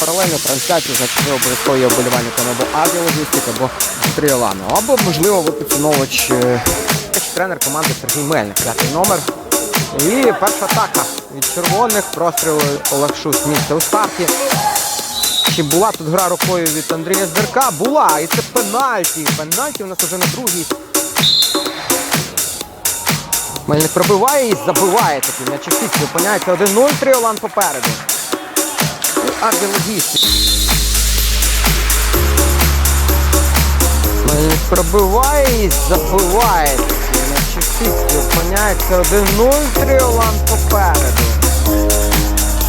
паралельну трансляцію, значить ви обов'язково є вболівальником або авіалогістик, або стрілану, або, можливо, ви поціновувач е, тренер команди Сергій Мельник, п'ятий номер. І перша атака від червоних, простріл Олег Шус місце у старті. Чи була тут гра рукою від Андрія Здерка? Була! І це пенальті. Пенальті у нас вже на другій. Мельник пробиває і забиває такий м'яч. Фікс опиняється 1-0, Тріолан попереду. І Арді Логістик. Мельник пробиває і забиває. такий м'яч. Фікс опиняється 1-0, Тріолан попереду.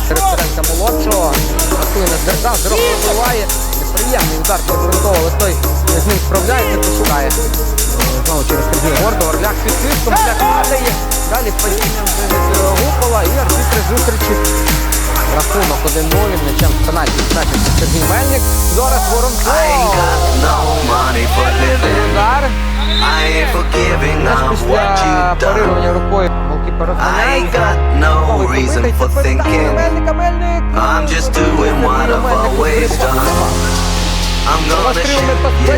Референка молодшого. Рахує на Здерка, здорово пробиває. Неприємний удар для Грунтова, але той з ним справляється, пошукає. Знову через Сергія Гордова, Орляк під тиском, Орляк падає. Далі падінням вже 1-0 і м'ячем в пенальті Сергій Мельник. Зараз Воронцов. Удар. Теж після парирування рукою голки перехваляється. I'm just doing what I've always done. I'm gonna shoot you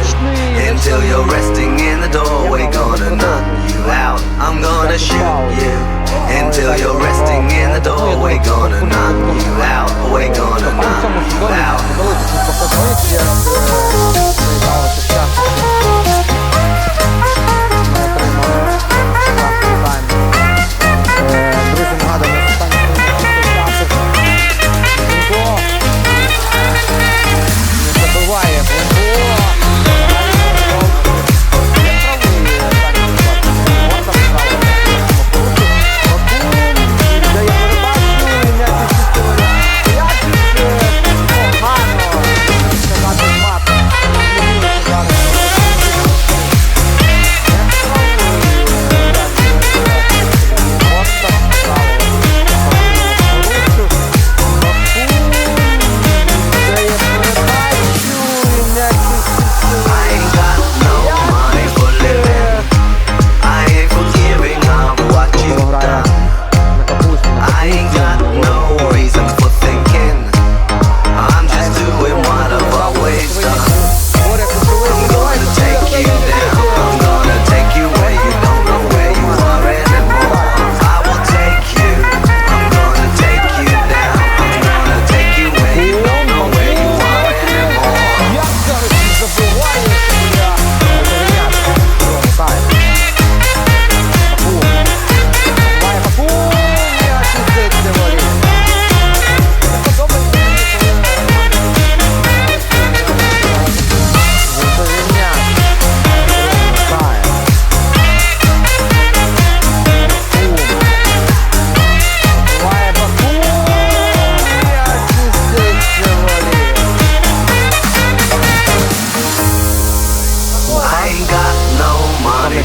until you're resting in the doorway. Gonna knock you out. I'm gonna shoot you until you're resting in the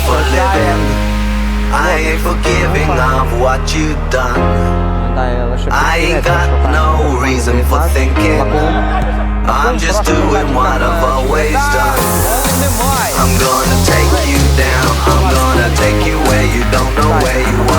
for living. I ain't forgiving of what you've done. I ain't got no reason for thinking. I'm just doing what I've always done. I'm gonna take you down. I'm gonna take you where you don't know where you are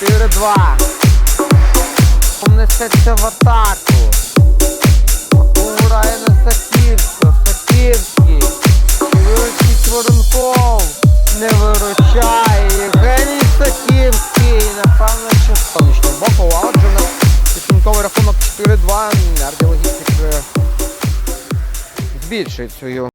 4-2. Несеться в атаку. Умирає на Сакірську. Сакірський. Виручить воронков. Не виручає. Євгеній Сакірський. Напевно, що з сонячного боку. А отже, на підсумковий рахунок 4-2. Ардіологістик е, збільшує цю